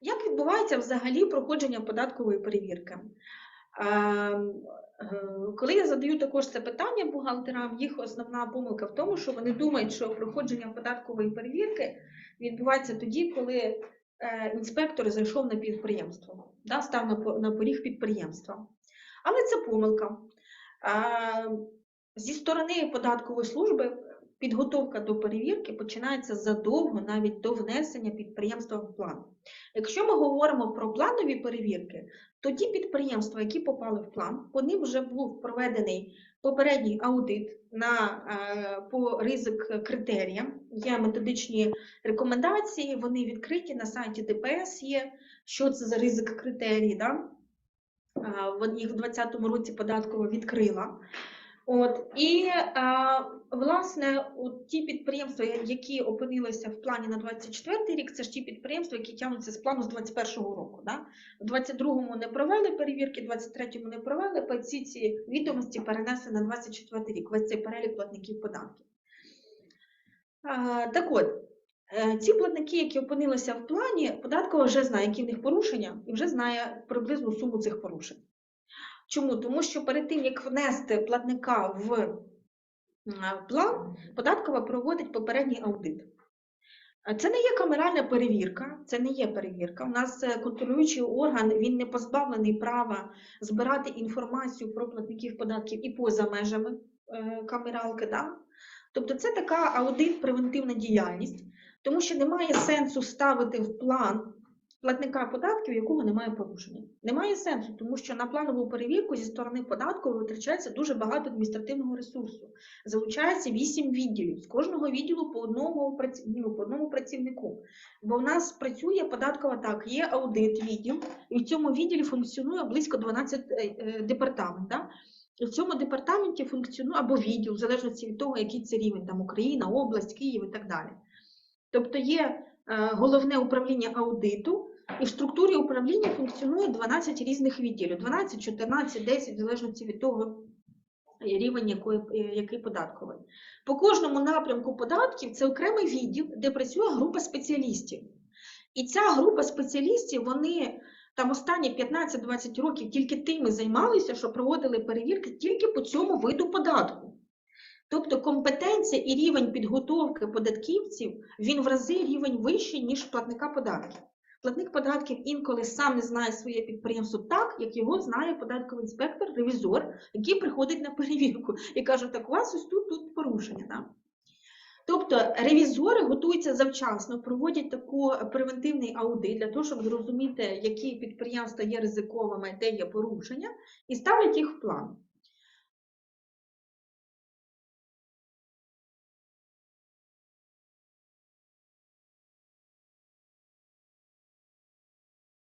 Як відбувається взагалі проходження податкової перевірки? Ем, е, Коли я задаю також це питання бухгалтерам, їх основна помилка в тому, що вони думають, що проходження податкової перевірки відбувається тоді, коли е, інспектор зайшов на підприємство, став на поріг підприємства. Але це помилка. Е, Зі сторони податкової служби підготовка до перевірки починається задовго навіть до внесення підприємства в план. Якщо ми говоримо про планові перевірки, то ті підприємства, які попали в план, по ним вже був проведений попередній аудит на, е, по ризик критеріям. Є методичні рекомендації, вони відкриті на сайті ДПС є, що це за ризик критерії. Да? Е, їх в 2020 році податкова відкрила. От, і е, власне от ті підприємства, які опинилися в плані на 24 рік, це ж ті підприємства, які тягнуться з плану з 21-го року. Да? В 22-му не провели перевірки, в 23-му не провели, по ці відомості перенесли на 24 рік, весь цей перелік платників податків. Е, так от, е, ці платники, які опинилися в плані, податкова вже знає, які в них порушення, і вже знає приблизну суму цих порушень. Чому? Тому що перед тим, як внести платника в план, податкова проводить попередній аудит. Це не є камеральна перевірка, це не є перевірка. У нас е, контролюючий орган він не позбавлений права збирати інформацію про платників податків і поза межами е, камералки. Да? Тобто це така аудит превентивна діяльність, тому що немає сенсу ставити в план платника податків, якого немає порушення. Немає сенсу, тому що на планову перевірку зі сторони податку витрачається дуже багато адміністративного ресурсу. Залучається 8 відділів. З кожного відділу по одному, праці- ну, по одному працівнику. Бо в нас працює податкова так, є аудит відділ, і в цьому відділі функціонує близько 12 е, е. Да? І в цьому департаменті функціонує або відділ, в залежності від того, який це рівень, там Україна, область, Київ і так далі. Тобто є головне управління аудиту, і в структурі управління функціонує 12 різних відділів, 12, 14, 10, в залежності від того, е, рівень якої, е, який податковий. По кожному напрямку податків це окремий відділ, де працює група спеціалістів. І ця група спеціалістів, вони там останні 15-20 років тільки тим і займалися, що проводили перевірки тільки по цьому виду податку. Тобто компетенція і рівень підготовки податківців, він в рази рівень вищий, ніж платника податків. Платник податків інколи сам не знає своє підприємство так, як його знає податковий інспектор, ревізор, який приходить на перевірку і каже, так у вас ось тут, тут порушення. Да? Тобто ревізори готуються завчасно, проводять таку превентивний аудит для того, щоб зрозуміти, які підприємства є ризиковими, де є порушення, і ставлять їх в план.